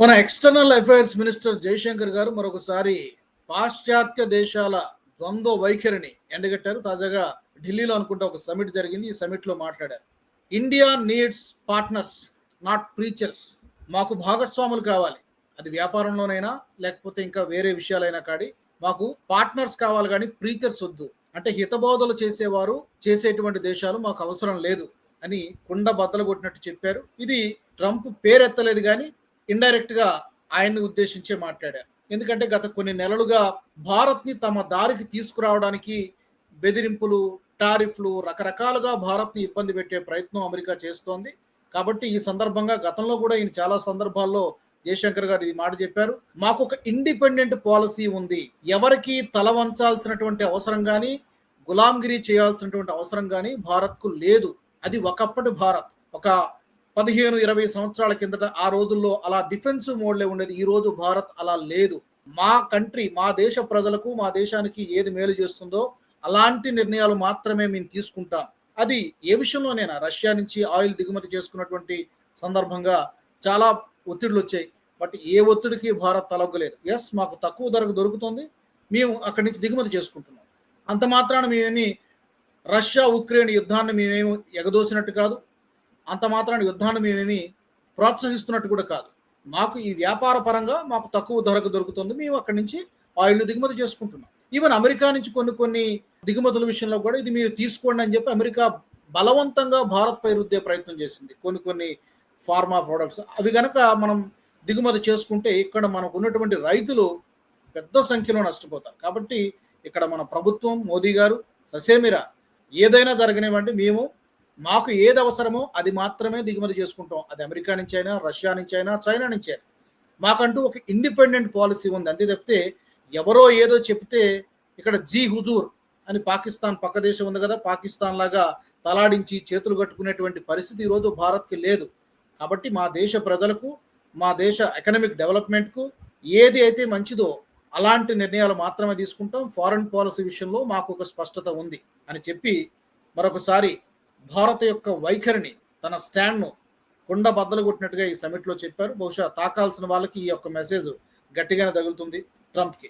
మన external affairs minister Jayashankar గారు మరొకసారి పాశ్చాత్య దేశాల ద్వంద్వ వైఖరిని ఎండగట్టారు. తాజాగా ఢిల్లీలో అనుకుంటే ఒక సమిట్ జరిగింది. ఈ సమిట్లో మాట్లాడారు. India needs partners not preachers మాకు భాగస్వాములు కావాలి. అది వ్యాపారంలోనైనా లేకపోతే ఇంకా వేరే విషయాలైనా కాడి మాకు పార్ట్నర్స్ కావాలి కానీ ప్రీచర్స్ వద్దు. అంటే హితబోధలు చేసేవారు చేసేటువంటి దేశాలు మాకు అవసరం లేదు అని కుండ బద్దలు కొట్టినట్టు చెప్పారు. ఇది ట్రంప్ పేరెత్తలేదు కానీ ఇండైరెక్ట్గా ఆయన్ని ఉద్దేశించే మాట్లాడారు. ఎందుకంటే గత కొన్ని నెలలుగా భారత్ని తమ దారికి తీసుకురావడానికి బెదిరింపులు టారిఫ్లు రకరకాలుగా భారత్ని ఇబ్బంది పెట్టే ప్రయత్నం అమెరికా చేస్తోంది. కాబట్టి ఈ సందర్భంగా గతంలో కూడా ఈయన చాలా సందర్భాల్లో జయశంకర్ గారు ఇది మాట చెప్పారు. మాకు ఒక ఇండిపెండెంట్ పాలసీ ఉంది. ఎవరికి తల వంచాల్సినటువంటి అవసరం కానీ గులాంగిరి చేయాల్సినటువంటి అవసరం కానీ భారత్కు లేదు. అది ఒకప్పటి భారత్. ఒక పదిహేను ఇరవై సంవత్సరాల కిందట ఆ రోజుల్లో అలా డిఫెన్సివ్ మోడ్లే ఉండేది. ఈ రోజు భారత్ అలా లేదు. మా కంట్రీ మా దేశ ప్రజలకు మా దేశానికి ఏది మేలు చేస్తుందో అలాంటి నిర్ణయాలు మాత్రమే మేము తీసుకుంటాం. అది ఏ విషయంలోనైనా రష్యా నుంచి ఆయిల్ దిగుమతి చేసుకున్నటువంటి సందర్భంగా చాలా ఒత్తిడులు వచ్చాయి. బట్ ఏ ఒత్తిడికి భారత్ తలొగ్గలేదు. ఎస్ మాకు తక్కువ ధరకు దొరుకుతుంది. మేము అక్కడి నుంచి దిగుమతి చేసుకుంటున్నాం. అంత మాత్రాన మేమేమి రష్యా ఉక్రెయిన్ యుద్ధాన్ని మేమేమి ఎగదోసినట్టు కాదు. అంత మాత్రాన యుద్ధాన్ని మేమేమి ప్రోత్సహిస్తున్నట్టు కూడా కాదు. మాకు ఈ వ్యాపార పరంగా మాకు తక్కువ ధరకు దొరుకుతుంది. మేము అక్కడి నుంచి ఆయిల్ని దిగుమతి చేసుకుంటున్నాం. ఈవెన్ అమెరికా నుంచి కొన్ని కొన్ని దిగుమతుల విషయంలో కూడా ఇది మీరు తీసుకోండి అని చెప్పి అమెరికా బలవంతంగా భారత్ పై రుద్దే ప్రయత్నం చేసింది. కొన్ని కొన్ని ఫార్మా ప్రొడక్ట్స్. అవి గనక మనం దిగుమతి చేసుకుంటే ఇక్కడ మనకు ఉన్నటువంటి రైతులు పెద్ద సంఖ్యలో నష్టపోతారు. కాబట్టి ఇక్కడ మన ప్రభుత్వం మోదీ గారు ససేమిరా ఏదైనా జరగనివ్వండి. మేము మాకు ఏది అవసరమో అది మాత్రమే దిగుమతి చేసుకుంటాం. అది అమెరికా నుంచి అయినా రష్యా నుంచి అయినా చైనా నుంచి అయినా. మాకంటూ ఒక ఇండిపెండెంట్ పాలసీ ఉంది. అంతే తప్పితే ఎవరో ఏదో చెప్తే ఇక్కడ జీ హుజూర్ అని పాకిస్తాన్ పక్క దేశం ఉంది కదా పాకిస్తాన్ లాగా తలాడించి చేతులు కట్టుకునేటువంటి పరిస్థితి ఈరోజు భారత్కి లేదు. కాబట్టి మా దేశ ప్రజలకు మా దేశ ఎకనామిక్ డెవలప్మెంట్కు ఏది అయితే మంచిదో అలాంటి నిర్ణయాలు మాత్రమే తీసుకుంటాం. ఫారెన్ పాలసీ విషయంలో మాకు ఒక స్పష్టత ఉంది అని చెప్పి మరొకసారి భారత యొక్క వైఖరిని తన స్టాండ్ను కుండ బద్దలు కొట్టినట్టుగా ఈ సమిట్లో చెప్పారు. బహుశా తాకాల్సిన వాళ్ళకి ఈ యొక్క మెసేజ్ గట్టిగానే తగులుతుంది ట్రంప్కి.